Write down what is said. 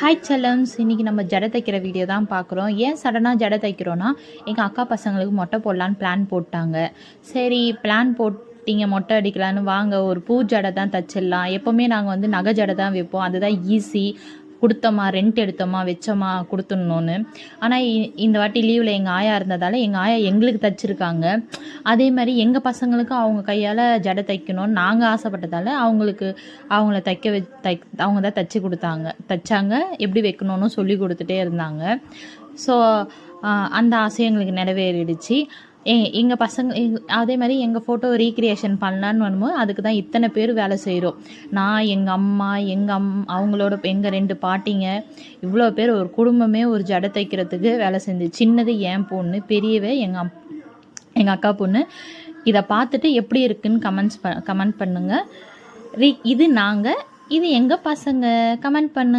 Hi செல்லம்ஸ் இன்றைக்கி நம்ம ஜடை தைக்கிற வீடியோ தான் பார்க்குறோம். ஏன் சடனாக ஜடை தைக்கிறோன்னா எங்கள் அக்கா பசங்களுக்கு மொட்டை போடலான்னு பிளான் போட்டாங்க. சரி பிளான் போட்டிங்க மொட்டை அடிக்கலான்னு. வாங்க ஒரு பூ ஜடை தான் தச்சிடலாம். எப்போவுமே நாங்கள் வந்து நகை ஜடை தான் வைப்போம். அதுதான் ஈஸி கொடுத்தோமா ரெண்ட் எடுத்தோமா வச்சோமா கொடுத்துடணும்னு. ஆனால் இந்த வாட்டி லீவில் எங்கள் ஆயா இருந்ததால் எங்கள் ஆயா எங்களுக்கு தைச்சிருக்காங்க. அதே மாதிரி எங்கள் பசங்களுக்கும் அவங்க கையால் ஜடை தைக்கணும்னு நாங்கள் ஆசைப்பட்டதால் அவங்களுக்கு அவங்கள தைக்க வை தை அவங்க தான் தைச்சி கொடுத்தாங்க. தைச்சாங்க எப்படி வைக்கணும்னு சொல்லி கொடுத்துட்டே இருந்தாங்க. ஸோ அந்த ஆசை எங்களுக்கு நிறைவேறிடுச்சு. ஏ எங்கள் பசங்க அதே மாதிரி எங்கள் ஃபோட்டோ ரீக்ரியேஷன் பண்ணலான்னு வரும்போது அதுக்கு தான் இத்தனை பேர் வேலை செய்கிறோம் நான் எங்கள் அம்மா எங்கள் அம் அவங்களோட எங்கள் ரெண்டு பாட்டிங்க இவ்வளோ பேர் ஒரு குடும்பமே ஒரு ஜடை தைக்கிறதுக்கு வேலை செஞ்சு சின்னது என் பொண்ணு பெரியவே எங்கள் அம் எங்கள் அக்கா பொண்ணு. இதை பார்த்துட்டு எப்படி இருக்குன்னு கமெண்ட்ஸ் ப கமெண்ட் பண்ணுங்கள் ரீ இது நாங்கள் இது எங்கள் பசங்க கமெண்ட் பண்ணுங்க.